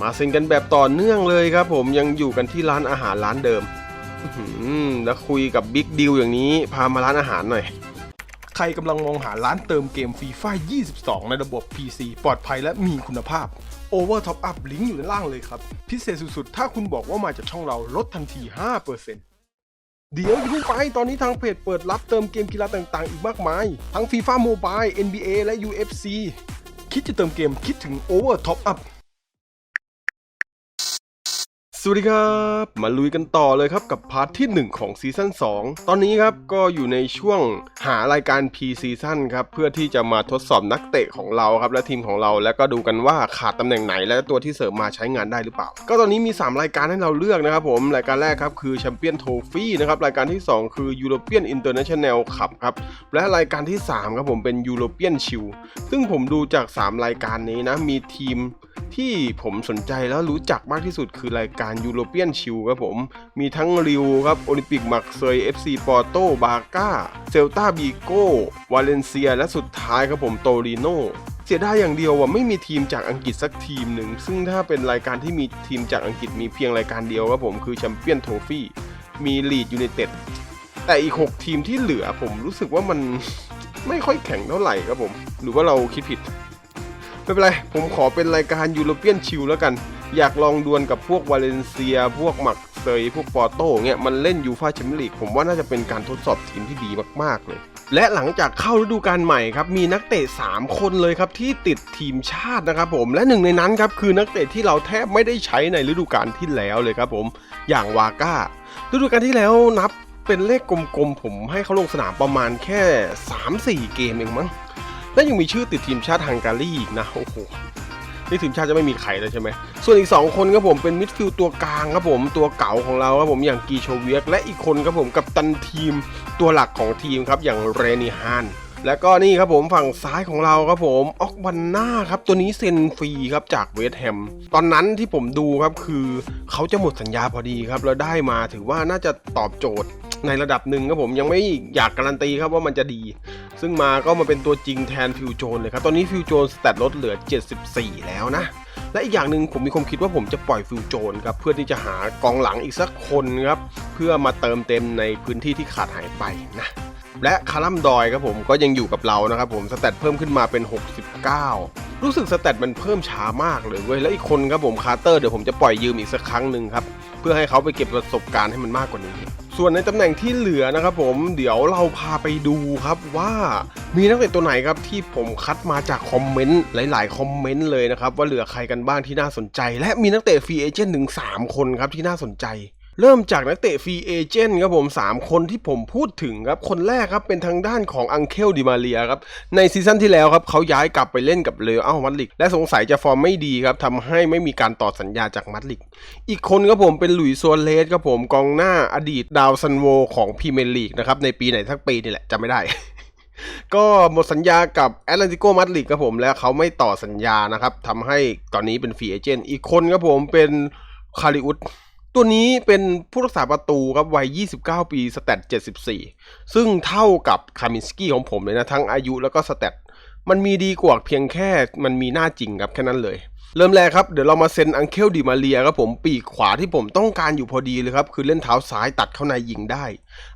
มาเซ็นกันแบบต่อเนื่องเลยครับ ผมยังอยู่กันที่ร้านอาหารร้านเดิมแล้วคุยกับบิ๊กดิวอย่างนี้ พามาร้านอาหารหน่อย ใครกำลังมองหาร้านเติมเกมฟรีไฟ22 ในระบบ PC ปลอดภัยและมีคุณภาพ Over Top Up ลิงก์อยู่ด้านล่างเลยครับ พิเศษสุดๆ ถ้าคุณบอกว่ามาจากช่องเราลดทันที 5%เดี๋ยวอย่าเพิ่งไป ตอนนี้ทางเพจเปิดรับเติมเกมกีฬาต่างๆ อีกมากมาย ทั้ง FIFA Mobile NBA และ UFC คิดจะเติมเกมคิดถึง Over Top Up วัสดีครับ มาลุยกันต่อเลยครับกับพาร์ทที่ 1 ของซีซั่น2 ตอนนี้ครับก็อยู่ในช่วงหารายการ P ซีซั่นครับเพื่อที่จะมาทดสอบนักเตะของเราครับและทีมของเราแล้วก็ดูกันว่าขาดตำแหน่งไหน และตัวที่เสริมมาใช้งานได้หรือเปล่า ก็ตอนนี้มี 3 รายการให้เราเลือกนะครับผมรายการแรกครับคือแชมเปี้ยนโทฟี่นะครับรายการที่ 2 คือยูโรเปียนอินเตอร์เนชั่นแนลคัพครับและรายการที่3ครับผมเป็นยูโรเปียนชิลซึ่งผมดูจาก 3 รายการนี้นะมีทีม ที่ผมสนใจแล้วรู้จักมากที่สุดคือรายการยูโรเปียนชิลครับผม มีทั้งริวครับโอลิมปิกมักเซย FC ปอร์โตบาก้า เซลตาบีโกวาเลนเซีย และสุดท้ายครับผมโตริโนเสียดายอย่างเดียวว่าไม่มีทีมจากอังกฤษสักทีมหนึ่ง ซึ่งถ้าเป็นรายการที่มีทีมจากอังกฤษมีเพียงรายการเดียวครับผมคือแชมเปี้ยนโทฟี่มีลีดยู i นเต็ดแต่อีก 6 ทีมที่เหลือผมรู้สึกว่ามันไม่ค่อยแข็งเท่าไหร่ครับผม หรือว่าเราคิดผิด ไม่เป็นไร ผมขอเป็นรายการยูโรเปียนชิลแล้วกัน อยากลองดวลกับพวกวาเลนเซีย พวกหมักเซยพวกปอร์โต้เงี้ยมันเล่นยูฟาแชมเปี้ยนลีกผมว่าน่าจะเป็นการทดสอบทีมที่ดีมากๆเลย และหลังจากเข้าฤดูกาลใหม่ครับมีนักเตะ 3 คนเลยครับที่ติดทีมชาตินะครับผมและหนึ่งในนั้นครับคือนักเตะที่เราแทบไม่ได้ใช้ในฤดูกาลที่แล้วเลยครับผมอย่างวาก้าฤดูกาลที่แล้วนับเป็นเลขกลมๆผมให้เขาลงสนามประมาณแค่ 3-4 เกมเองมั้ง และยังมีชื่อติดทีมชาติฮังการีอีกนะโอ้โหนี่ทีมชาติจะไม่มีใครเลยใช่ไหม ส่วนอีก 2 คนครับผมเป็นมิดฟิลด์ตัวกลางครับผมตัวเก่าของเราครับผมอย่างกีโชเวียก และอีกคนครับผมกับตันทีมตัวหลักของทีมครับอย่างเรนิฮานแล้วก็นี่ครับผมฝั่งซ้ายของเราครับผมออกบันหน้าครับตัวนี้เซ็นฟรีครับจากเวสแฮม ตอนนั้นที่ผมดูครับคือเขาจะหมดสัญญาพอดีครับแล้วได้มาถือว่าน่าจะตอบโจทย์ ในระดับหนึ่งครับผมยังไม่อยากการันตีครับว่ามันจะดี ซึ่งมาก็มาเป็นตัวจริงแทนฟิวโจนเลยครับ ตอนนี้ฟิวโจนสแตทลดเหลือ 74 แล้วนะ และอีกอย่างหนึ่งผมมีความคิดว่าผมจะปล่อยฟิวโจนครับ เพื่อที่จะหากองหลังอีกสักคนครับ เพื่อมาเติมเต็มในพื้นที่ที่ขาดหายไปนะและคาร์ลัมดอยครับผมก็ยังอยู่กับเรานะครับผมสแตทเพิ่มขึ้นมาเป็น 69 รู้สึกสแตทมันเพิ่มช้ามากเลยเว้ย และอีกคนครับผมคาร์เตอร์เดี๋ยวผมจะปล่อยยืมอีกสักครั้งหนึ่งครับ เพื่อให้เขาไปเก็บประสบการณ์ให้มันมากกว่านี้ ส่วนในตำแหน่งที่เหลือนะครับผมเดี๋ยวเราพาไปดูครับว่ามีนักเตะตัวไหนครับที่ผมคัดมาจากคอมเมนต์หลาย ๆ คอมเมนต์เลยนะครับว่าเหลือใครกันบ้างที่น่าสนใจ และมีนักเตะฟรีเอเจนต์ถึง3คนครับที่น่าสนใจ เริ่มจากนักเตะฟรีเอเจนต์ครับผม 3 คนที่ผมพูดถึงครับ คนแรกครับเป็นทางด้านของอังเคลดิมาเรียครับ ในซีซั่นที่แล้วครับเขาย้ายกลับไปเล่นกับเรอัลมาดริดและสงสัยจะฟอร์มไม่ดีครับทำให้ไม่มีการต่อสัญญาจากมาดริดอีกคนครับผมเป็นหลุยส์ซัวเรสครับผมกองหน้าอดีตดาวซันโวของพรีเมียร์ลีกนะครับในปีไหนสักปีนี่แหละจำไม่ได้ก็หมดสัญญากับแอตเลติโกมาดริดครับผมและเขาไม่ต่อสัญญานะครับทำให้ตอนนี้เป็นฟรีเอเจนต์อีกคนครับผมเป็นคาริอุส ตัวนี้เป็นผู้รักษาประตูครับวัย 29 ปีสแตท74 ซึ่งเท่ากับคามินสกี้ของผมเลยนะ ทั้งอายุแล้วก็สแตทมันมีดีกว่าเพียงแค่มันมีหน้าจริงครับแค่นั้นเลย เริ่มแรกครับเดี๋ยวเรามาเซ็นอังเคลดิมาเรียครับผมปีกขวาที่ผมต้องการอยู่พอดีเลยครับ คือเล่นเท้าซ้ายตัดเข้าในยิงได้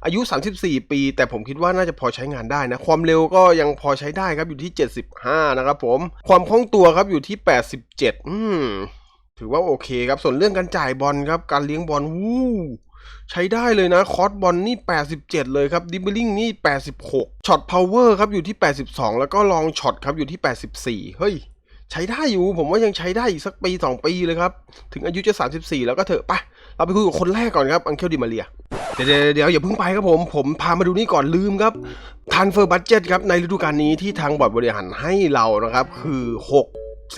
อายุ 34 ปี แต่ผมคิดว่าน่าจะพอใช้งานได้นะ ความเร็วก็ยังพอใช้ได้ครับอยู่ที่ 75 นะครับผม ความคล่องตัวครับอยู่ที่ 87 อืม ถือว่าโอเคครับ ส่วนเรื่องการจ่ายบอลครับ การเลี้ยงบอลวู้ใช้ได้เลยนะ คอร์สบอลนี่ 87 เลยครับดิบเบลลิงนี่ 86ช็อตพาวเวอร์ครับอยู่ที่ 82 แล้วก็ลองช็อตครับอยู่ที่ 84 เฮ้ย ใช้ได้อยู่ ผมว่ายังใช้ได้อีกสักปี 2 ปีเลยครับ ถึงอายุจะ 34 แล้วก็เถอะปะเราไปคุยกับคนแรกก่อนครับ อังเคลดิมาเรียเดี๋ยวเดี๋ยวอย่าเพิ่งไปครับผม ผมพามาดูนี่ก่อนลืมครับทันเฟอร์บัตเจ็ตครับในฤดูกาลนี้ที่ทางบอร์ดบริหารให้เรานะครับคือ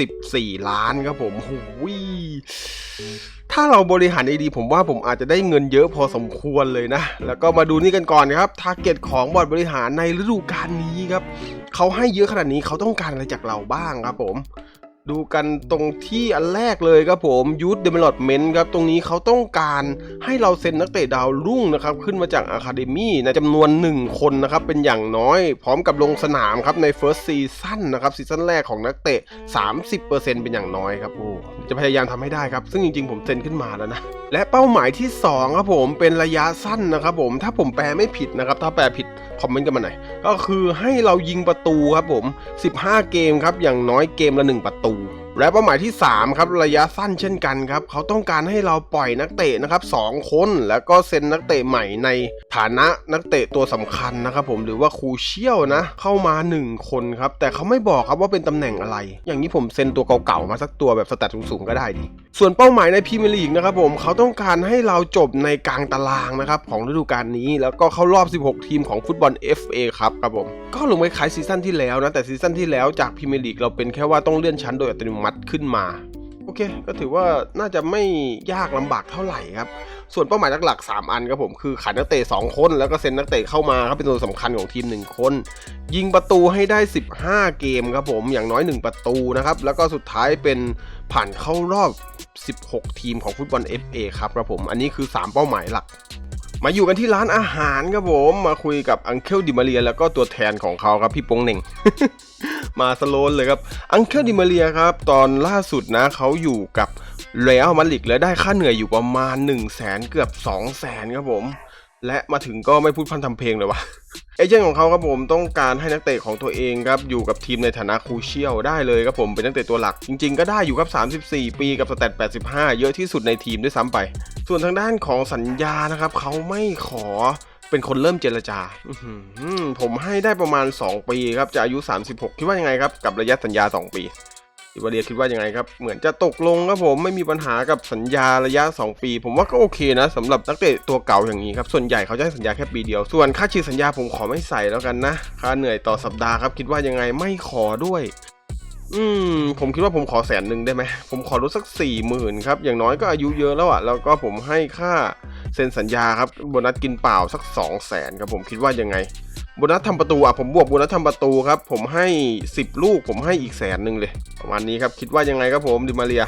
64ล้านครับผมหูยถ้าเราบริหารดีๆผมว่าผมอาจจะได้เงินเยอะพอสมควรเลยนะ แล้วก็มาดูนี่กันก่อนนะครับทาร์เก็ตของบอร์ดบริหารในฤดูกาลนี้ครับเขาให้เยอะขนาดนี้เขาต้องการอะไรจากเราบ้างครับผม ดูกันตรงที่อันแรกเลยครับผม Youth Development ครับตรงนี้เขาต้องการให้เราเซ็นนักเตะดาวรุ่งนะครับขึ้นมาจากอะคาเดมี่ในจำนวน 1 คนนะครับเป็นอย่างน้อย พร้อมกับลงสนามครับใน First Season นะครับซีซั่นแรกของนักเตะ 30%เป็นอย่างน้อยครับโอ้จะพยายามทำให้ได้ครับ ซึ่งจริงๆผมเซ็นขึ้นมาแล้วนะ และเป้าหมายที่ 2 ครับผมเป็นระยะสั้นนะครับผมถ้าผมแปลไม่ผิดนะครับถ้าแปลผิดคอมเมนต์กันมาหน่อยก็คือให้เรายิงประตูครับผม 15 เกมครับอย่างน้อยเกมละ 1 ประตู algo และเป้าหมายที่ 3 ครับระยะสั้นเช่นกันครับเขาต้องการให้เราปล่อยนักเตะนะครับ2คน แล้วก็เซ็นนักเตะใหม่ในฐานะนักเตะตัวสำคัญนะครับผมหรือว่าครูเชี่ยวนะ เข้ามา 1 คนครับ แต่เขาไม่บอกครับว่าเป็นตำแหน่งอะไร อย่างนี้ผมเซ็นตัวเก่าๆมาสักตัวแบบสแตทสูงๆก็ได้ดีส่วนเป้าหมายในพรีเมียร์ลีกนะครับผมเขาต้องการให้เราจบในกลางตารางนะครับของฤดูกาลนี้ แล้วก็เข้ารอบ 16 ทีมของฟุตบอล FA ครับครับผมก็ลงไปขายซีซั่นที่แล้วนะแต่ซีซั่นที่แล้วจากพรีเมียร์ลีกเราเป็นแค่ว่าต้องเลื่อนชั้นโดยอัตโนมัติมัดขึ้นมา โอเค ก็ถือว่าน่าจะไม่ยากลำบากเท่าไหร่ครับ ส่วนเป้าหมายหลักๆ3อันครับผมคือขายนักเตะ2คนแล้วก็เซ็นนักเตะเข้ามาครับเป็นตัวสำคัญของทีม 1 คน ยิงประตูให้ได้ 15 เกมครับผมอย่างน้อย 1 ประตูนะครับแล้วก็สุดท้ายเป็นผ่านเข้ารอบ 16 ทีมของฟุตบอล FA ครับครับผมอันนี้คือ 3 เป้าหมายหลัก มาอยู่กันที่ร้านอาหารครับผมมาคุยกับอังเคิลดิมาเรีย แล้วก็ตัวแทนของเขาครับพี่โปงเหน่ง มาสโลนเลยครับอังเคิลดิมาเรียครับ ตอนล่าสุดนะเขาอยู่กับเรอัลมาดริดและได้ค่าเหนื่อยอยู่ประมาณ 1 0 0 0 0แสนเกือบ 2 0 0แสนครับผม และมาถึงก็ไม่พูดพันทำเพลงเลยวะเอเจนต์ของเขาครับผมต้องการให้นักเตะของตัวเองครับอยู่กับทีมในฐานะครูเชียลได้เลยครับผมเป็นนักเตะตัวหลัก จริง ๆ ก็ได้อยู่ครับ 34 ปีกับสแตท85 เยอะที่สุดในทีมด้วยซ้ำไป ส่วนทางด้านของสัญญานะครับเขาไม่ขอเป็นคนเริ่มเจรจา ผมให้ได้ประมาณ 2 ปีครับ จะอายุ 36 คิดว่ายังไงครับ กับระยะสัญญา 2 ปี อิวาเดียคิดว่ายังไงครับ เหมือนจะตกลงครับผมไม่มีปัญหากับสัญญาระยะ 2 ปี ผมว่าก็โอเคนะสำหรับนักเตะตัวเก่าอย่างนี้ครับ ส่วนใหญ่เขาจะให้สัญญาแค่ปีเดียว ส่วนค่าฉีดสัญญาผมขอไม่ใส่แล้วกันนะ ค่าเหนื่อยต่อสัปดาห์ครับคิดว่ายังไงไม่ขอด้วย อืม ผมคิดว่าผมขอแสนหนึ่งได้ไหม ผมขอลดสักสี่หมื่นครับ อย่างน้อยก็อายุเยอะแล้วอะแล้วก็ผมให้ค่าเซ็นสัญญาครับโบนัสกินเปล่าสักสองแสนครับผมคิดว่ายังไง โบนัสทำประตูอะผมบวกโบนัสทำประตูครับ ผมให้ 10 ลูกผมให้อีกแสนหนึ่งเลย ประมาณนี้ครับ คิดว่ายังไงครับผมดิมาเรีย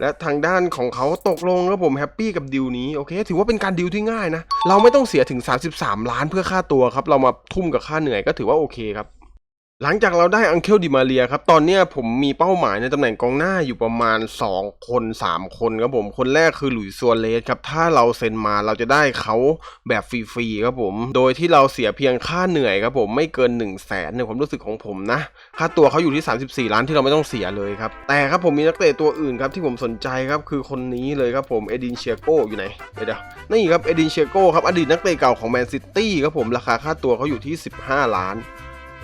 และทางด้านของเขาตกลงครับผมแฮปปี้กับดิวนี้โอเค ถือว่าเป็นการดิวที่ง่ายนะ เราไม่ต้องเสียถึง 33 ล้านเพื่อค่าตัวครับ เรามาทุ่มกับค่าเหนื่อยก็ถือว่าโอเคครับ หลังจากเราได้อังเคิลดิมาเรียครับ ตอนนี้ผมมีเป้าหมายในตำแหน่งกองหน้าอยู่ประมาณ 2 คน 3 คนครับผม คนแรกคือหลุยส์ซัวเรสครับ ถ้าเราเซ็นมาเราจะได้เขาแบบฟรีๆครับผม โดยที่เราเสียเพียงค่าเหนื่อยครับผมไม่เกิน 1 0 0 0 0แสนในความรู้สึกของผมนะ ค่าตัวเขาอยู่ที่ 34 ล้านที่เราไม่ต้องเสียเลยครับ แต่ครับผมมีนักเตะตัวอื่นครับที่ผมสนใจครับคือคนนี้เลยครับผมเอดินเชียโกอยู่ไหนเดี๋ยวนี่ครับเอดินเชียโกครับอดีตนักเตะเก่าของแมนซิตี้ครับผมราคาค่าตัวเขาอยู่ที่ 15 ล้าน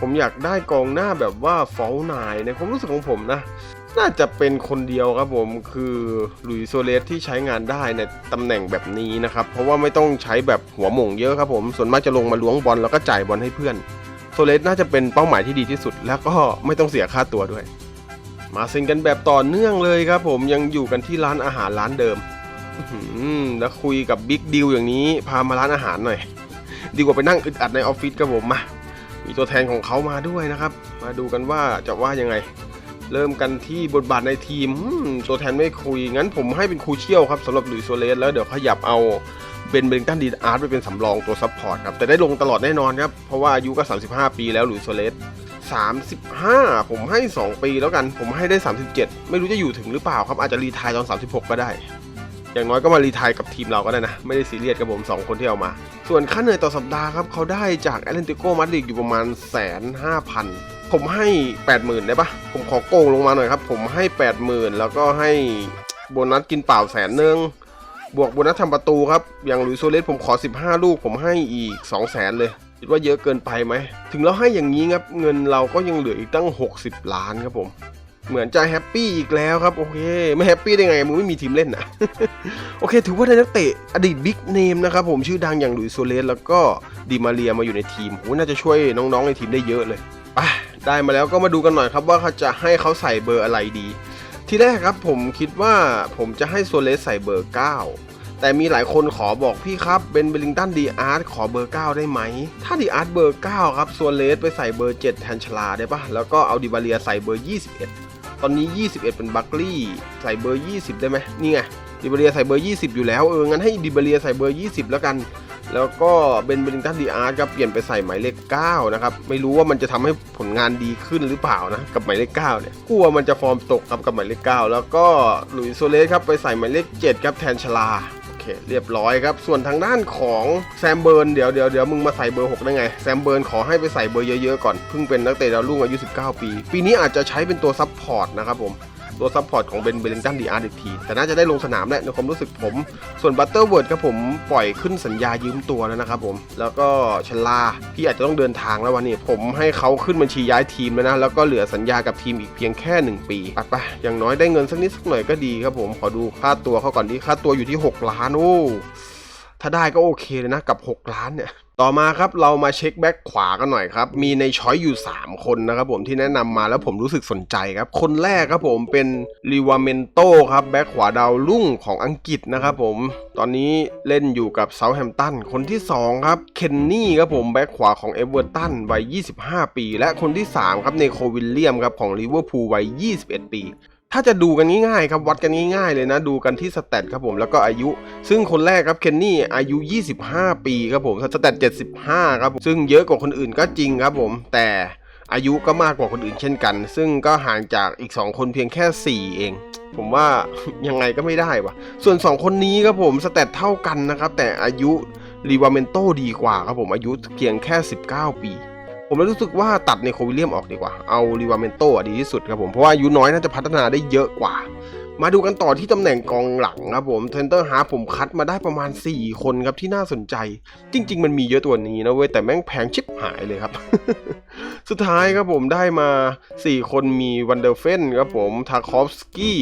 ผมอยากได้กองหน้าแบบว่าฟอลนายในความรู้สึกของผมนะ น่าจะเป็นคนเดียวครับผมคือหลุยส์โซเลสที่ใช้งานได้ในตำแหน่งแบบนี้นะครับ เพราะว่าไม่ต้องใช้แบบหัวหม่งเยอะครับผมส่วนมากจะลงมาล้วงบอลแล้วก็จ่ายบอลให้เพื่อนโซเลสน่าจะเป็นเป้าหมายที่ดีที่สุด แล้วก็ไม่ต้องเสียค่าตัวด้วย มาซ็นกันแบบต่อเนื่องเลยครับ ผมยังอยู่กันที่ร้านอาหารร้านเดิมแล้วคุยกับบิ๊กดิวอย่างนี้พามาร้านอาหารหน่อย ดีกว่าไปนั่งอึดอัดในออฟฟิศครับผมมา มีตัวแทนของเขามาด้วยนะครับ มาดูกันว่าจะว่ายังไง เริ่มกันที่บทบาทในทีมตัวแทนไม่คุย งั้นผมให้เป็นครูเชี่ยวครับสำหรับหลุยส์โซเลสแล้วเดี๋ยวขยับเอาเบนเบลิงตันดีอาร์ตไปเป็นสำรองตัวซัพพอร์ตครับแต่ได้ลงตลอดแน่นอนครับ เพราะว่าอายุก็ 35 ปีแล้วหลุยส์โซเลส35 ผมให้ 2 ปีแล้วกัน ผมให้ได้ 37 ไม่รู้จะอยู่ถึงหรือเปล่าครับอาจจะรีทายตอน 36 ก็ได้ อย่างน้อยก็มารีไทายกับทีมเราก็ได้นะ ไม่ได้ซีเรียสกับผม 2 คนที่เอามา ส่วนค่าเหนื่อยต่อสัปดาห์ครับเขาได้จากแอตเลนติโกมาดริดอยู่ประมาณแสนห้าพันผมให้ 80,000 ได้ปะผมขอโกงลงมาหน่อยครับ ผมให้ 80,000 แล้วก็ให้โบนัสกินเปล่าแสนหนึ่งบวกโบนัสทำประตูครับ อย่างลุยโซเลสผมขอ 15 ลูก ผมให้อีก 2 0 0แสนเลย คิดว่าเยอะเกินไปไหม ถึงเราให้อย่างนี้ครับ เงินเราก็ยังเหลืออีกตั้ง 60 ล้านครับผม เหมือนจะแฮปปี้อีกแล้วครับ โอเค ไม่แฮปปี้ได้ไงมึงไม่มีทีมเล่นนะโอเค ถือว่าได้นักเตะอดีตบิ๊กเนมนะครับผมชื่อดังอย่างหลุยส์โซเลสแล้วก็ดิมาเรียมาอยู่ในทีมโหน่าจะช่วยน้องๆในทีมได้เยอะเลยไปได้มาแล้วก็มาดูกันหน่อยครับว่าเขาจะให้เขาใส่เบอร์อะไรดี ทีแรกครับผมคิดว่าผมจะให้โซเลสใส่เบอร์ 9แต่มีหลายคนขอบอกพี่ครับเบนเบลิงตันดีอาร์ตขอเบอร์ 9 ได้ไหม ถ้าดีอาร์ตเบอร์ 9 ครับโซเลสไปใส่เบอร์ 7 แทนชลาได้ปะแล้วก็เอาดิบาเลียใส่เบอร์ 21 อนนี้ 21 เป็นบัคลี่ใส่เบอร์ 20 ได้ไหมนี่ไงดิบาเรียใส่เบอร์ 20 อยู่แล้วเอองั้นให้ดิบาเรียใส่เบอร์ 20 แล้วกัน แล้วก็เบนเบลิงตันดีอาร์ตก็เปลี่ยนไปใส่หมายเลข 9 นะครับ ไม่รู้ว่ามันจะทำให้ผลงานดีขึ้นหรือเปล่านะ กับหมายเลข 9 เนี่ยกลัวมันจะฟอร์มตกครับกับหมายเลข 9 แล้วก็หลุยส์โซเลสครับไปใส่หมายเลข 7 ครับแทนชลา เคเรียบร้อยครับ ส่วนทางด้านของแซมเบิร์นเดี๋ยวเดี๋ยวเดี๋ยวมึงมาใส่เบอร์ 6 ได้ไง แซมเบิร์นขอให้ไปใส่เบอร์เยอะๆก่อน เพิ่งเป็นนักเตะดาวรุ่งอายุ 19 ปี ปีนี้อาจจะใช้เป็นตัวซับพอร์ตนะครับผม ตัวซัพพอร์ตของเบนเบลิงตันดีอาร์อีทีแต่น่าจะได้ลงสนามแหละในความรู้สึกผม ส่วนบัตเตอร์เวิร์ดครับผมปล่อยขึ้นสัญญายืมตัวแล้วนะครับผม แล้วก็ชลาพี่อาจจะต้องเดินทางแล้ววันนี้ผมให้เขาขึ้นบัญชีย้ายทีมแล้วนะ แล้วก็เหลือสัญญากับทีมอีกเพียงแค่ 1 ปีไปไปอย่างน้อยได้เงินสักนิดสักหน่อยก็ดีครับผมขอดูค่าตัวเขาก่อนดีค่าตัวอยู่ที่ 6 ล้านโอ้ถ้าได้ก็โอเคเลยนะกับ 6 ล้านเนี่ย ต่อมาครับเรามาเช็คแบ็กขวากันหน่อยครับ มีในช้อยอยู่ 3 คนนะครับผมที่แนะนำมาแล้วผมรู้สึกสนใจครับ คนแรกครับผมเป็นริวาเมนโตครับแบ็กขวาดาวรุ่งของอังกฤษนะครับผม ตอนนี้เล่นอยู่กับเซาท์แฮมตัน คนที่ 2 ครับเคนนี่ครับผมแบ็กขวาของเอเวอร์ตันวัย 25 ปี และคนที่ 3 ครับเนโควิลเลียมครับของลิเวอร์พูลวัย 21 ปี ถ้าจะดูกันง่ายๆครับวัดกันง่ายๆเลยนะ ดูกันที่สแตทครับผมแล้วก็อายุ ซึ่งคนแรกครับเคนนี่อายุ 25 ปีครับผมสแตท75 ครับผมซึ่งเยอะกว่าคนอื่นก็จริงครับผมแต่อายุก็มากกว่าคนอื่นเช่นกัน ซึ่งก็ห่างจากอีก 2 คนเพียงแค่ 4 เอง ผมว่ายังไงก็ไม่ได้วะส่วน 2 คนนี้ครับผมสแตทเท่ากันนะครับแต่อายุรีวาเมนโตดีกว่าครับผมอายุเพียงแค่ 19 ปี ผมเลยรู้สึกว่าตัดในโควิลเลียมออกดีกว่า เอาริวาเมนโตดีที่สุดครับผม เพราะว่าอายุน้อยน่าจะพัฒนาได้เยอะกว่า มาดูกันต่อที่ตำแหน่งกองหลังครับผมเทนเตอร์ฮาผมคัดมาได้ประมาณ 4 คนครับที่น่าสนใจ จริง ๆ มันมีเยอะตัวนี้นะเว้ยแต่แม่งแพงชิบหายเลยครับ สุดท้ายครับผมได้มา 4 คนมีวันเดอร์เฟนครับผมทาคอฟสกี้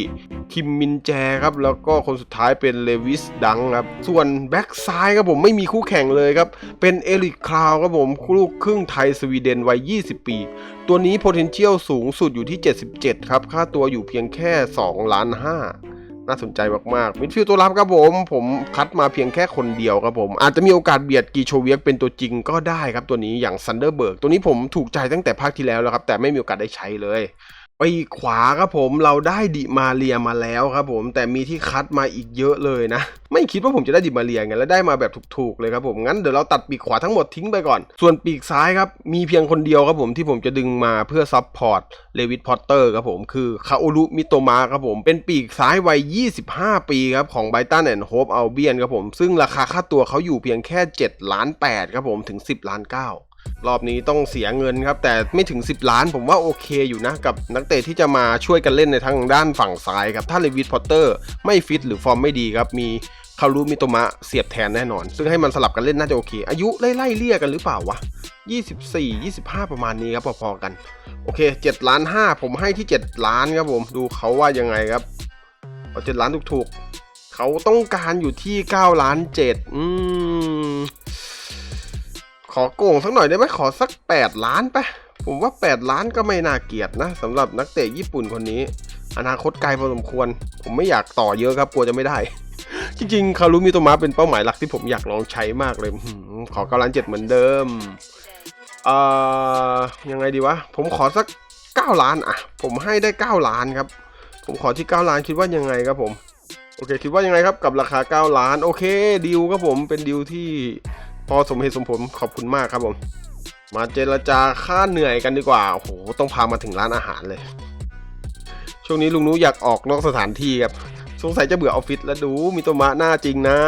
คิมมินแจครับแล้วก็คนสุดท้ายเป็นเลวิสดังครับส่วนแบ็กซ้ายครับผมไม่มีคู่แข่งเลยครับเป็นเอริกคราวครับผมลูกครึ่งไทยสวีเดนวัย 20 ปี ตัวนี้ potential สูงสุดอยู่ที่ 77 ครับ ค่าตัวอยู่เพียงแค่ 2 ล้าน 5 น่าสนใจมากๆมิดฟิลด์ตัวรับครับผม ผมคัดมาเพียงแค่คนเดียวครับผม อาจจะมีโอกาสเบียดกีโชเวียกเป็นตัวจริงก็ได้ครับตัวนี้อย่างซันเดอร์เบิร์กตัวนี้ผมถูกใจตั้งแต่ภาคที่แล้วแล้วครับ แต่ไม่มีโอกาสได้ใช้เลย ปีขวาครับผมเราได้ดิมาเรียมาแล้วครับผมแต่มีที่คัดมาอีกเยอะเลยนะ ไม่คิดว่าผมจะได้ดิมาเรียไงแล้วได้มาแบบถูกๆเลยครับผมงั้นเดี๋ยวเราตัดปีกขวาทั้งหมดทิ้งไปก่อน ส่วนปีกซ้ายครับมีเพียงคนเดียวครับผมที่ผมจะดึงมาเพื่อซับพอร์ตเลวิทพอตเตอร์ครับผมคือคาโอรุมิโตมาครับผมเป็นปีกซ้ายวัย 25 ปีครับของไบตันแอนด์โฮปอัลเบียนครับผมซึ่งราคาค่าตัวเขาอยู่เพียงแค่7ล้าน8ครับผมถึง 10ล้าน9 รอบนี้ต้องเสียเงินครับ แต่ไม่ถึง 10 ล้านผมว่าโอเคอยู่นะ กับนักเตะที่จะมาช่วยกันเล่นในทางด้านฝั่งซ้ายครับ ถ้าเลวิสพอตเตอร์ไม่ฟิตหรือฟอร์มไม่ดีครับ มีคารุมิโตมะเสียบแทนแน่นอน ซึ่งให้มันสลับกันเล่นน่าจะโอเค อายุไล่ๆเลี่ยกันหรือเปล่าวะ 24 25 ประมาณนี้ครับพอๆกัน โอเค7ล้าน5ผมให้ที่ 7 ล้านครับผมดูเขาว่ายังไงครับเอา7ล้านถูกๆเขาต้องการอยู่ที่ 9 ล้าน7อืม ขอโกงสักหน่อยได้ไหมขอสัก 8 ล้านไปผมว่า 8 ล้านก็ไม่น่าเกลียดนะสำหรับนักเตะญี่ปุ่นคนนี้ อนาคตไกลพอสมควร ผมไม่อยากต่อเยอะครับกลัวจะไม่ได้ จริงๆ คารุมิโตมะเป็นเป้าหมายหลักที่ผมอยากลองใช้มากเลยหืมขอ9ล้าน7เหมือนเดิมเอ่อยังไงดีวะ ผมขอสัก 9 ล้านอะ ผมให้ได้ 9 ล้านครับ ผมขอที่ 9 ล้านคิดว่ายังไงครับผม โอเค คิดว่ายังไงครับกับราคา 9 ล้าน โอเคดีลครับผมเป็นดีลที่ อสมเหตุสมผลขอบคุณมากครับผม มาเจรจาค่าเหนื่อยกันดีกว่าโอ้โหต้องพามาถึงร้านอาหารเลย ช่วงนี้ลุงนุอยากออกนอกสถานที่ครับสงสัยจะเบื่อออฟฟิศแล้วดูมีตัวมะหน้าจริงนะ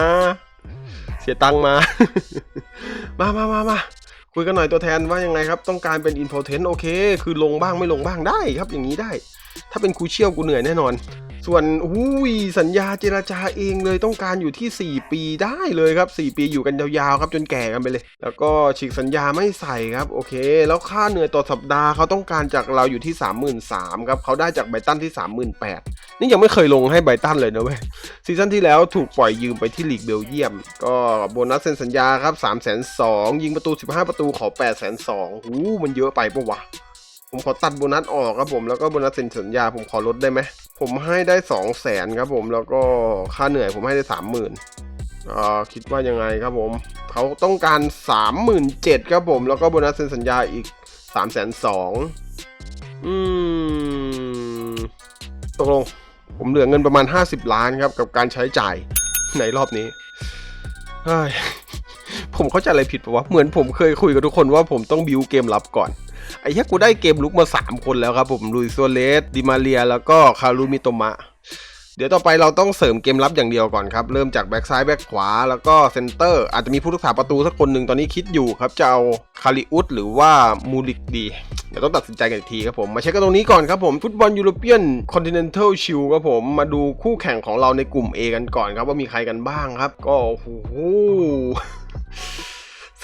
เสียตังค์มา มามามามาคุยกันหน่อยตัวแทนว่ายังไงครับ ต้องการเป็นอินโฟเทนโอเค คือลงบ้างไม่ลงบ้างได้ครับอย่างนี้ได้ ถ้าเป็นครูเชี่ยวกูเหนื่อยแน่นอน ส่วนอุ้ยสัญญาเจราจาเองเลยต้องการอยู่ที่ 4 ปีได้เลยครับ 4 ปีอยู่กันยาวๆครับจนแก่กันไปเลย แล้วก็ฉีกสัญญาไม่ใส่ครับโอเค แล้วค่าเหนื่อยต่อสัปดาห์เขาต้องการจากเราอยู่ที่ 33,000ครับเขาได้จากไบตันที่ 38,000นี่ยังไม่เคยลงให้ไบตันเลยนะเว้ยซีซั่นที่แล้วถูกปล่อยยืมไปที่ลีกเบลเยียม ก็โบนัสเซ็นสัญญาครับ3 2 0 0 0ยิงประตู 15 ประตูขอ8 2 0 0 0หูมันเยอะไปปะวะผมขอตัดโบนัสออกครับผมแล้วก็โบนัสเซ็นสัญญาผมขอลดได้ไหม ผมให้ได้สองแสนครับผมแล้วก็ค่าเหนื่อยผมให้ได้สามหมื่นอ่าคิดว่ายังไงครับผมเขาต้องการสามหมื่นเจ็ดครับผมแล้วก็โบนัสเซ็นสัญญาอีกสามแสนสองอืมตกลง ผมเหลือเงินประมาณ 50 ล้านครับ กับการใช้จ่ายในรอบนี้ผมเข้าใจอะไรผิดปะวะ เหมือนผมเคยคุยกับทุกคนว่าผมต้องบิวเกมรับก่อน ไอ้เหี้ยกูได้เกมลุกมา 3 คนแล้วครับผมลุยโซเลสดิมาเรีย แล้วก็คารุมิโตมะ เดี๋ยวต่อไปเราต้องเสริมเกมรับอย่างเดียวก่อนครับ เริ่มจากแบ็กซ้ายแบ็กขวาแล้วก็เซนเตอร์ อาจจะมีผู้รักษาประตูสักคนหนึ่งตอนนี้คิดอยู่ครับ จะเอาคาริอุสหรือว่ามูริกดีเดี๋ยวต้องตัดสินใจกันอีกทีครับผม มาเช็คกันตรงนี้ก่อนครับผม ฟุตบอลยูโรเปียนคอนติเนนทัลชิลครับผม มาดูคู่แข่งของเราในกลุ่ม A กันก่อนครับว่ามีใครกันบ้างครับ ก็โอ้โห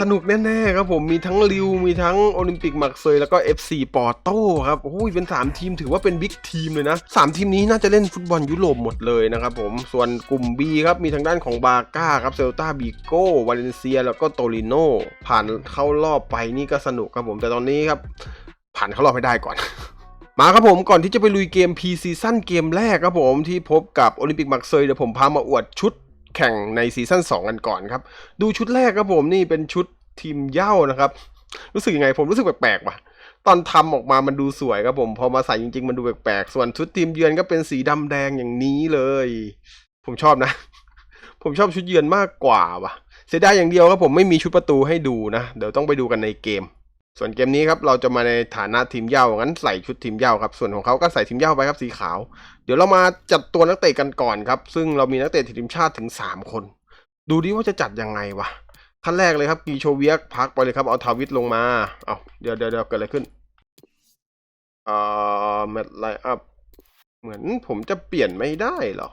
สนุกแน่ๆครับผมมีทั้งริว มีทั้งโอลิมปิกมักเซยแล้วก็ FC ปอร์โต้ครับโอ้ยเป็น 3 ทีมถือว่าเป็นบิ๊กทีมเลยนะ 3 ทีมนี้น่าจะเล่นฟุตบอลยุโรปหมดเลยนะครับผมส่วนกลุ่ม B ครับ มีทางด้านของบาก้าครับเซลตาบิโก้วาเลนเซีย แล้วก็โตริโนผ่านเข้ารอบไปนี่ก็สนุกครับผมแต่ตอนนี้ครับ ผ่านเข้ารอบให้ได้ก่อนมาครับผมก่อนที่จะไปลุยเกม P ซีซั่นเกมแรกครับผมที่พบกับโอลิมปิกมักเซยเดี๋ยวผมพามาอวดชุด แข่งในซีซั่น2กันก่อนครับ ดูชุดแรกครับผมนี่เป็นชุดทีมเย้านะครับ รู้สึกยังไงผมรู้สึกแปลกๆว่ะตอนทำออกมามันดูสวยครับผมพอมาใส่จริง ๆ มันดูแปลกๆส่วนชุดทีมเยือนก็เป็นสีดำแดงอย่างนี้เลย ผมชอบนะ ผมชอบชุดเยือนมากกว่าว่ะ เสียดายอย่างเดียวครับผมไม่มีชุดประตูให้ดูนะ เดี๋ยวต้องไปดูกันในเกม ส่วนเกมนี้ครับเราจะมาในฐานะทีมเย้างั้นใส่ชุดทีมเย้าครับ ส่วนของเขาก็ใส่ทีมเย้าไปครับสีขาว เดี๋ยวเรามาจัดตัวนักเตะกันก่อนครับ ซึ่งเรามีนักเตะทีมชาติถึงสามคน ดูดิว่าจะจัดยังไงวะขั้นแรกเลยครับกีโชเวียกพักไปเลยครับเอาทาวิทลงมาเอาเดี๋ยวเดี๋ยวเดี๋ยวเกิดอะไรขึ้นเอ่อแมตไลอัพเหมือนผมจะเปลี่ยนไม่ได้เหรอ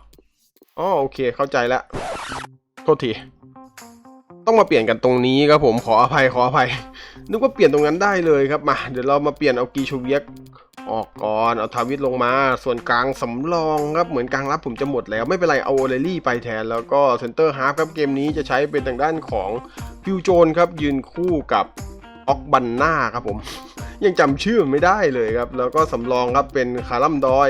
อ๋อโอเคเข้าใจแล้วโทษที ต้องมาเปลี่ยนกันตรงนี้ครับผมขออภัยขออภัย นึกว่าเปลี่ยนตรงนั้นได้เลยครับมาเดี๋ยวเรามาเปลี่ยนเอากีโชเวียกออกก่อนเอาทาวิทลงมา ส่วนกลางสำรองครับเหมือนกลางรับผมจะหมดแล้วไม่เป็นไรเอาโอเลลี่ไปแทน แล้วก็เซนเตอร์ฮาร์ฟครับเกมนี้จะใช้เป็นทางด้านของฟิวโจนครับยืนคู่กับออกบันนาครับผม ยังจำชื่อไม่ได้เลยครับ แล้วก็สำรองครับเป็นคารัมดอย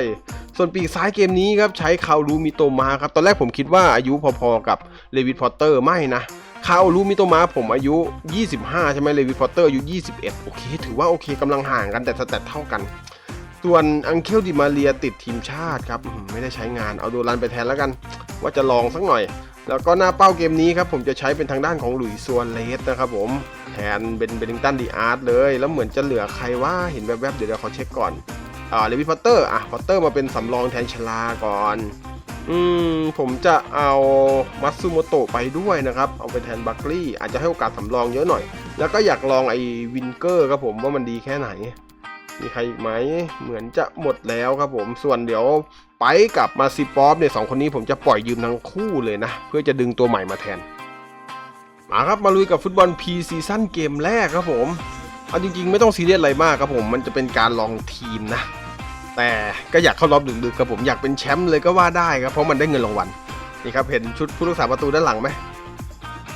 ส่วนปีกซ้ายเกมนี้ครับใช้คารูมิโตมาครับ ตอนแรกผมคิดว่าอายุพอๆกับเลวิทพอตเตอร์ไม่นะ คารูมิโตมาผมอายุ 25 ใช่ไหมเลวิพอตเตอร์อายุ 21 โอเค ถือว่าโอเคกำลังห่างกันแต่สแตทเท่ากันส่วนอังเคลดิมาเรียติดทีมชาติครับไม่ได้ใช้งานเอาโดรันไปแทนแล้วกัน ว่าจะลองสักหน่อย แล้วก็หน้าเป้าเกมนี้ครับ ผมจะใช้เป็นทางด้านของหลุยส์ซัวเลสนะครับผมแทนเบนเบนิงตันดีอาร์ตเลย แล้วเหมือนจะเหลือใครว่าเห็นแวบๆ เดี๋ยวเราขอเช็คก่อนอ่าเลวิพอตเตอร์อะพอตเตอร์มาเป็นสำรองแทนชลาก่อน อืมผมจะเอามัตสึโมโตะไปด้วยนะครับ เอาไปแทนบัคลี่ อาจจะให้โอกาสสำรองเยอะหน่อย แล้วก็อยากลองไอ้วินเกอร์ครับผมว่ามันดีแค่ไหน มีใครอีกไหมเหมือนจะหมดแล้วครับผมส่วนเดี๋ยวไปกับมาซิปอฟเนี่ยสองคนนี้ผมจะปล่อยยืมทั้งคู่เลยนะ เพื่อจะดึงตัวใหม่มาแทน มาครับมาลุยกับฟุตบอล P ซีซั่นเกมแรกครับผมเอาจริงๆ ไม่ต้องซีเรียสอะไรมากครับผม มันจะเป็นการลองทีมนะ แต่ก็อยากเข้ารอบดึกๆครับผมอยากเป็นแชมป์เลยก็ว่าได้ครับเพราะมันได้เงินรางวัลนี่ครับเห็นชุดผู้รักษาประตูด้านหลังไหม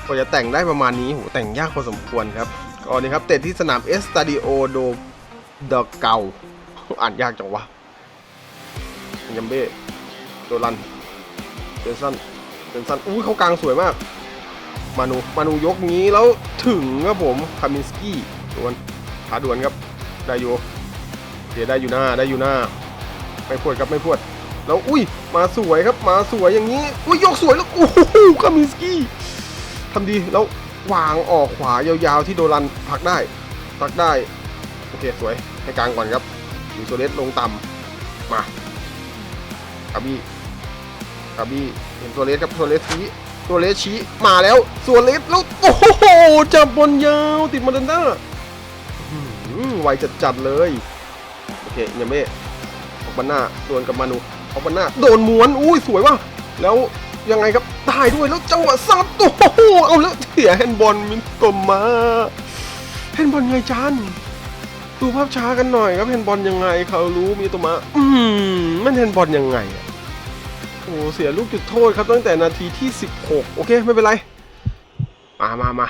กว่าจะแต่งได้ประมาณนี้โหแต่งยากพอสมควรครับก็นี่ครับเตะที่สนามเอสตาดิโอโดเดเกาอ่านยากจังวะยัมเบ้โดรันเดนสันเดนสันอุ้ยเขากลางสวยมาก มานูมานูยกงี้แล้วถึงครับผมคามินสกี้ดวนขาดวนครับได้อยู่ เดี๋ยวได้อยู่หน้าได้อยู่หน้า ไม่พวดครับไม่พวด แล้วอุ้ยมาสวยครับมาสวยอย่างนี้ อุ้ยยกสวยแล้วโอ้โหคามินสกี้ทำดีแล้ววางออกขวายาวๆที่โดรันผักได้ผักได้ โอเคสวยให้กลางก่อนครับยูโซเลสลงต่ำมากาบี้กาบี้เห็นโซเลสครับโซเลสชี้โซเลสชี้มาแล้วโซเลสแล้วโอ้โหจับบอลยาวติดมาเดนด้าอื้อหือไวจัดๆเลย เคยังไม่ออกบันหน้าดวลกับมานูออกบันหน้าโดนม้วนอุ้ยสวยว่ะแล้วยังไงครับได้ด้วยแล้วจังหวะซัดโอ้โหเอาแล้วเสียแฮนด์บอลมินตมมาแฮนด์บอลไงจันดูภาพช้ากันหน่อยครับเฮนบอลยังไงเขารู้มีตมาอืมมันเฮนบอลยังไงโอ้เสียลูกจุดโทษครับตั้งแต่นาทีที่ 16 โอเคไม่เป็นไร มามามา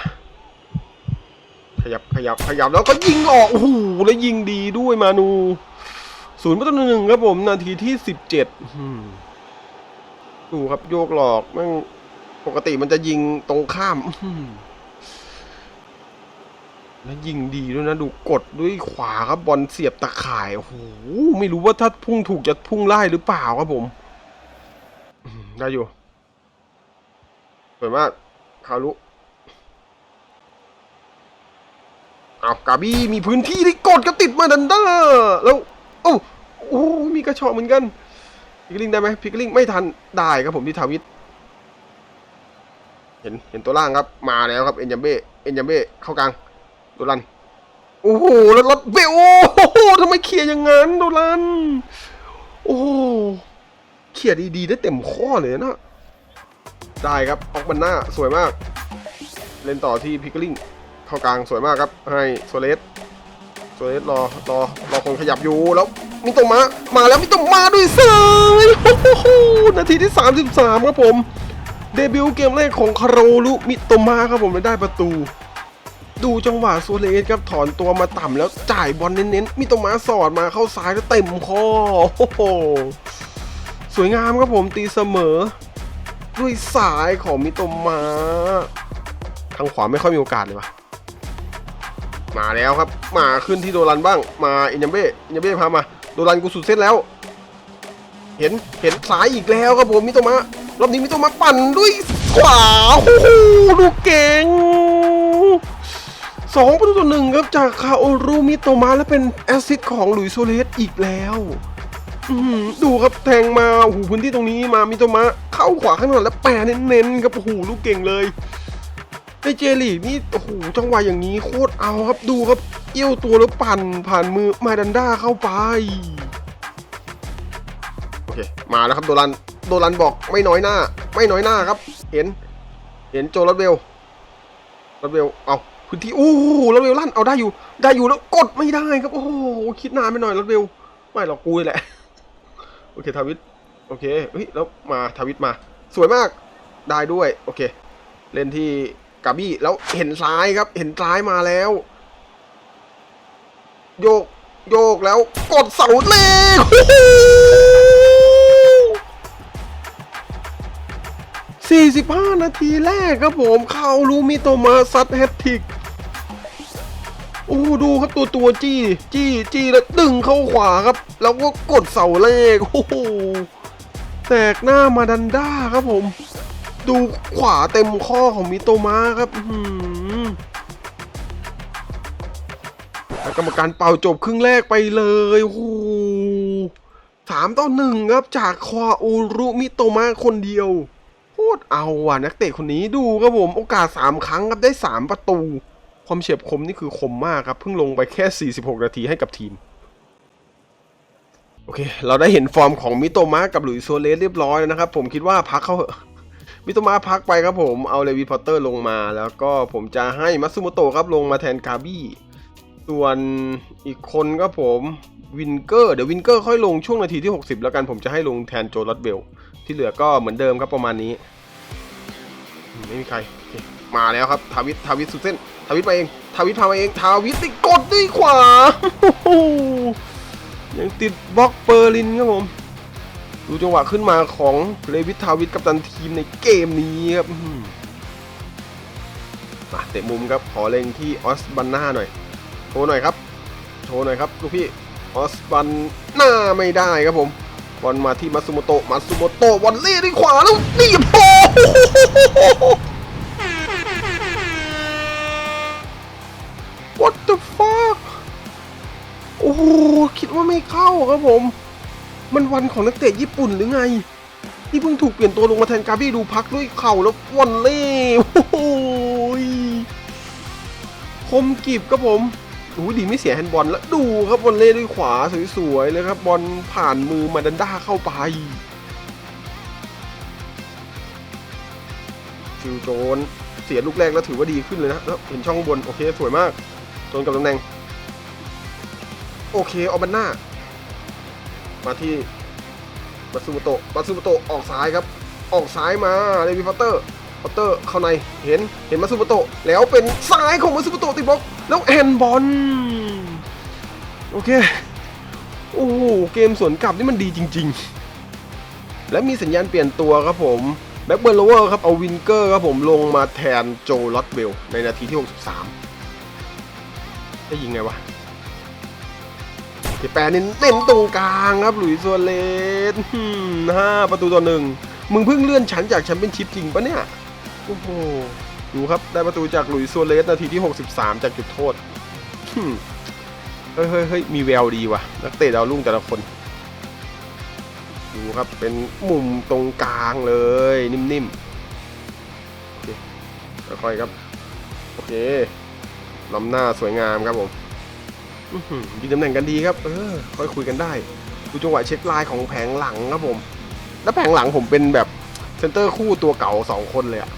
ขยับขยับขยับแล้วก็ยิงออกโอ้โหแล้วยิงดีด้วยมานู ศูนย์ประตูหนึ่งครับผมนาทีที่17อืมดูครับโยกหลอกแม่งปกติมันจะยิงตรงข้ามแล้วยิงดีด้วยนะดูกดด้วยขวาครับบอลเสียบตะข่ายโอ้โหไม่รู้ว่าถ้าพุ่งถูกจะพุ่งไล่หรือเปล่าครับผมได้อยู่สวยมากคารุเอากาบี้มีพื้นที่ที่กดก็ติดมาดันด้าแล้วโอ้ โอ้มีกระชอกเหมือนกันพิกลิงได้ไหมพิกลิงไม่ทันได้ครับผมที่ทาวิทเห็นเห็นตัวล่างครับมาแล้วครับเอ็นยัมเบ้เอ็นยัมเบ้เข้ากลางโดรันโอ้โหแล้วรถเบลโอ้โหทำไมเขี่ยอย่างนั้นโดรันโอ้โหเขี่ยดีๆได้เต็มข้อเลยนะได้ครับออกบันหน้าสวยมาก เล่นต่อที่พิกลิงเข้ากลางสวยมากครับให้โซเลสโซเลสรอรอรอคนขยับอยู่แล้ว มิโตมะ มาแล้วมิโตมะด้วยซ้ายโอ้โหนาทีที่ 33 ครับผม เดบิวต์เกมแรกของคาโรลุมิโตมะครับผมได้ประตู ดูจังหวะโซเลสครับถอนตัวมาต่ำแล้วจ่ายบอลเน้นๆมีตมาสอดมาเข้าซ้ายแล้วเต็มข้อโอ้โหสวยงามครับผมตีเสมอ ด้วยสายของมิโตมาทางขวาไม่ค่อยมีโอกาสเลยวะมาแล้วครับ มาขึ้นที่โดรันบ้าง มาอินยัมเบ้อินยัมเบ้พามา โดรันกูสุดเส้นแล้ว เห็นเห็นสายอีกแล้วครับผมมิโตมะรอบนี้มิโตมะปั่นด้วยขวาโอ้โหดูเก่งสองประตูต่อหนึ่งครับจากคาโอรุมิโตมาและเป็นแอสซิสของหลุยโซเลสอีกแล้วดูครับแทงมาโอ้โหพื้นที่ตรงนี้มามิโตมะเข้าขวาข้างหน้าแล้วแปรเน้นๆครับโอ้โหลูกเก่งเลย ในเจลีกนี่โอ้โหจังหวะอย่างนี้โคตรเอาครับดูครับ เอี้ยวตัวแล้วปั่นผ่านมือมาดันด้าเข้าไป โอเค มาแล้วครับโดรันโดรันบอกไม่น้อยหน้า ไม่น้อยหน้าครับ เห็น เห็นโจลัดเบลลัดเบลเอาพื้นที่โอ้โหรถเวลลั่นเอาได้อยู่ ได้อยู่แล้วกดไม่ได้ครับ โอ้โหคิดนานไปหน่อยรถเวลไม่หรอกกูแหละโอเคทาวิทโอเคเฮ้ยแล้วมาทาวิทมา สวยมากได้ด้วย โอเค เล่นที่ กาบี้แล้วเห็นซ้ายครับ เห็นซ้ายมาแล้ว โยกโยกแล้วกดเสาเลขโอ้โห45นาทีแรกครับผม เข้าลูมิโตมาซัดแฮตทิกโอ้ดูครับตัวตัวจี้ จี้จี้แล้วดึงเข้าขวาครับ แล้วก็กดเสาเลขโอ้โหแตกหน้ามาดันด้าครับผม ดูขวาเต็มข้อของมิโตมะครับกรรมการเป่าจบครึ่งแรกไปเลยโอ้สามต่อหนึ่งครับจากควาอูรุมิโตมะคนเดียวโคตรเอาอะนักเตะคนนี้ดูครับผมโอกาสสามครั้งครับได้สามประตู ความเฉียบคมนี่คือคมมากครับ เพิ่งลงไปแค่ 46 นาทีให้กับทีม โอเค เราได้เห็นฟอร์มของมิโตมะกับหลุยส์โซเลสเรียบร้อยแล้วนะครับ ผมคิดว่าพักเขาเหอะ มิโตมะพักไปครับผมเอาเลวีพอตเตอร์ลงมา แล้วก็ผมจะให้มัตสึโมโตะครับลงมาแทนกาบี้ส่วนอีกคนครับผมวินเกอร์เดี๋ยววินเกอร์ค่อยลงช่วงนาทีที่ 60 แล้วกันผมจะให้ลงแทนโจลัดเบล ที่เหลือก็เหมือนเดิมครับประมาณนี้ ไม่มีใคร มาแล้วครับ ทาวิททาวิทสุดเส้น ทาวิทมาเอง ทาวิทพามาเอง ทาวิทติดกดด้วยขวายังติดบล็อกเปอร์ลินครับผม ดูจังหวะขึ้นมาของเลวิททาวิทกับตันทีมในเกมนี้ครับมาเตะมุมครับขอเล็งที่ออสบันหน้าหน่อยโชว์หน่อยครับ โชว์หน่อยครับลูกพี่ออสบันหน้าไม่ได้ครับผมบอลมาที่มัตสึโมโตะมัตสึโมโตะบอลเล่ด้วยขวาแล้วนี่โอ้โห What the fuck โอ้คิดว่าไม่เข้าครับผม มันวันของนักเตะญี่ปุ่นหรือไง ที่เพิ่งถูกเปลี่ยนตัวลงมาแทนกาบี้ดูพักด้วยเข่าแล้ววันเล่โอ้โหยคมกริบครับผมโอ้ดีไม่เสียแฮนด์บอลแล้วดูครับวันเล่ด้วยขวาสวยๆเลยครับบอลผ่านมือมาดันด้าเข้าไปฟิวโจนเสียลูกแรกแล้วถือว่าดีขึ้นเลยนะแล้วเห็นช่องบนโอเคสวยมากโจนกับตำแหน่งโอเคออบันหน้า มาที่มาซูโมโตะมาซูโมโตะออกซ้ายครับ ออกซ้ายมาเลวิพอตเตอร์พอตเตอร์เข้าในเห็นเห็นมาซูโมโตะแล้วเป็นซ้ายของมาซูโมโตะติดบล็อกแล้วแอนบอลโอเคโอ้โหเกมสวนกลับนี่มันดีจริง ๆ และมีสัญญาณเปลี่ยนตัวครับผมแบ็กเบิร์นโลเวอร์ครับเอาวินเกอร์ครับผมลงมาแทนโจลอตเวลในนาทีที่ 63จะยิงไงวะ ที่แปดเน้นเน้นตรงกลางครับหลุยส์ซัวเลสห้าประตูต่อหนึ่งมึงเพิ่งเลื่อนชั้นจากแชมเปี้ยนชิพจริงปะเนี่ย โอ้โห ดูครับ ได้ประตูจากหลุยส์ซัวเลสนาทีที่ 63 จากจุดโทษ เฮ้ยเฮ้ยเฮ้ยมีแววดีว่ะ นักเตะดาวรุ่งแต่ละคน ดูครับ เป็นมุมตรงกลางเลย นิ่มๆ โอเคค่อยๆครับ โอเคล้ำหน้าสวยงามครับผม ยืนตำแหน่งกันดีครับ เออ ค่อยคุยกันได้ดูจังหวะเช็คลน์ของแผงหลังครับผม แล้วแผงหลังผมเป็นแบบเซนเตอร์คู่ตัวเก่าสองคนเลยอะ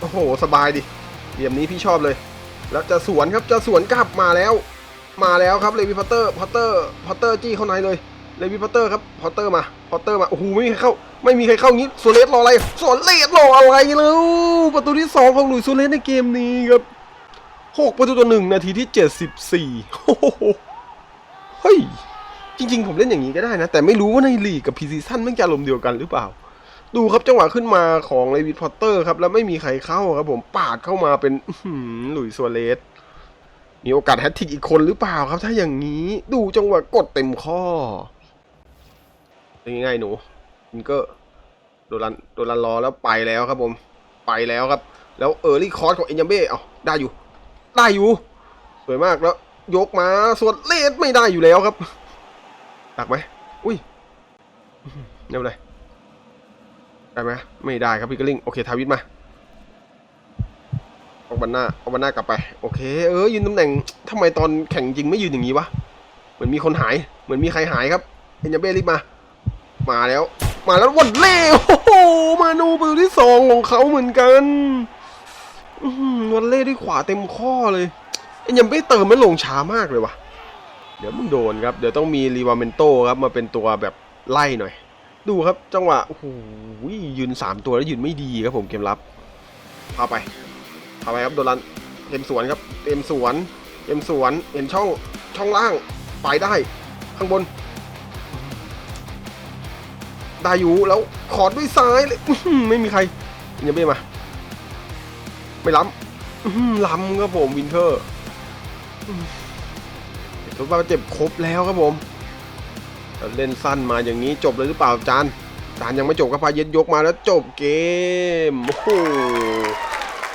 โอ้โห สบายดิเหลี่ยมนี้พี่ชอบเลย แล้วจะสวนครับ จะสวนกลับมาแล้ว มาแล้วครับ เลวิพอตเตอร์พอตเตอร์พอตเตอร์จี้เข้าในเลย เลวิพอตเตอร์ครับพอตเตอร์มาพอตเตอร์มา โอ้โห ไม่มีใครเข้า ไม่มีใครเข้างี้โซเลสรออะไรโซเลสรออะไรแล้วประตูที่สองของหลุยส์โซเลสในเกมนี้ครับ หกประตูต่อหนึ่งนาทีที่เจ็ดสิบสี่โอ้โหเฮ้ย จริง ๆ ผมเล่นอย่างนี้ก็ได้นะ แต่ไม่รู้ว่าในลีกกับพีซีซั่นมันจะอารมเดียวกันหรือเปล่า ดูครับจังหวะขึ้นมาของเลวิดพอตเตอร์ครับ แล้วไม่มีใครเข้าครับ ผมปาดเข้ามาเป็นหลุยส์ซัวเรสมีโอกาสแฮตทิกอีกคนหรือเปล่าครับ ถ้าอย่างนี้ดูจังหวะกดเต็มข้อเป็นยังไงหนูอินกอร์โดนรันโดนรันรอแล้วไปแล้วครับผมไปแล้วครับ แล้วเออร์ลี่คอร์สของเอ็นยัมเบ้เอาได้อยู่ ได้อยู่ สวยมากแล้วยกมาส่วนเลสไม่ได้อยู่แล้วครับตักไหมอุ้ยไม่เป็นไรได้ไหมไม่ได้ครับพี่กระลิงโอเคทาวิทมาออกบันหน้าออกบันหน้ากลับไปโอเคเออยืนตำแหน่งทำไมตอนแข่งจริงไม่ยืนอย่างนี้วะเหมือนมีคนหายเหมือนมีใครหายครับเอ็นยาเบ้รีบมา มาแล้ว มาแล้ววันเล่โอ้โหมานูประตูที่สองของเขาเหมือนกัน วันเล่ด้วยขวาเต็มข้อเลยเอ็นยาเบ้เติมไม่ลงช้ามากเลยวะเดี๋ยวมึงโดนครับ เดี๋ยวต้องมีรีวาเมนโตครับมาเป็นตัวแบบไล่หน่อย ดูครับจังหวะโอ้โหยืนสามตัวแล้วยืนไม่ดีครับผมเกมรับพาไปพาไปครับโดนรันเต็มสวนครับเต็มสวนเต็มสวนเห็นช่องช่องล่างไปได้ข้างบนได้อยู่แล้วขอดด้วยซ้ายเลยไม่มีใครยังไม่มา ไม่ล้ำล้ำครับผมวินเทอร์ทุกบาเจ็บครบแล้วครับผมเล่นสั้นมาอย่างนี้จบเลยหรือเปล่าจานจานยังไม่จบครับพาเย็ดยกมาแล้วจบเกมโอ้โห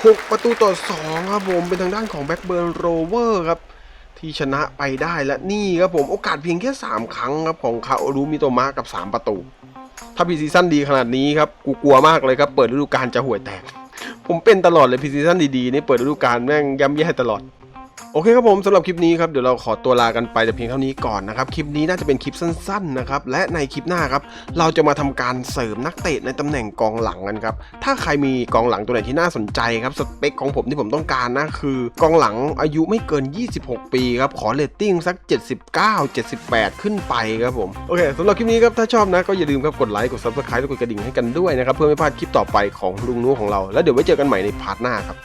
หกประตูต่อสองครับผมเป็นทางด้านของแบ็กเบิร์นโรเวอร์ครับ ที่ชนะไปได้และนี่ครับผมโอกาสเพียงแค่ 3 ครั้งครับของคาโอรุมิโตมะกับ 3 ประตู ถ้าพีซีซั่นดีขนาดนี้ครับกูกลัวมากเลยครับ เปิดฤดูกาลจะห่วยแตก ผมเป็นตลอดเลยพีซีซั่นดีๆนี่เปิดฤดูกาลแม่งย่ำแย่ตลอด โอเคครับผมสำหรับคลิปนี้ครับเดี๋ยวเราขอตัวลากันไปแต่เพียงเท่านี้ก่อนนะครับคลิปนี้น่าจะเป็นคลิปสั้นๆนะครับและในคลิปหน้าครับเราจะมาทำการเสริมนักเตะในตำแหน่งกองหลังกันครับถ้าใครมีกองหลังตัวไหนที่น่าสนใจครับสเปคของผมที่ผมต้องการนะคือกองหลังอายุไม่เกิน 26 ปีครับขอเรตติ้งสัก 79 78 ขึ้นไปครับผมโอเคสำหรับคลิปนี้ครับถ้าชอบนะก็อย่าลืมครับกดไลค์กด subscribe และกดกระดิ่งให้กันด้วยนะครับเพื่อไม่พลาดคลิปต่อไปของลุงนู้ของเราแล้วเดี๋ยวไว้เจอกันใหม่ในพาร์ทหน้าครับ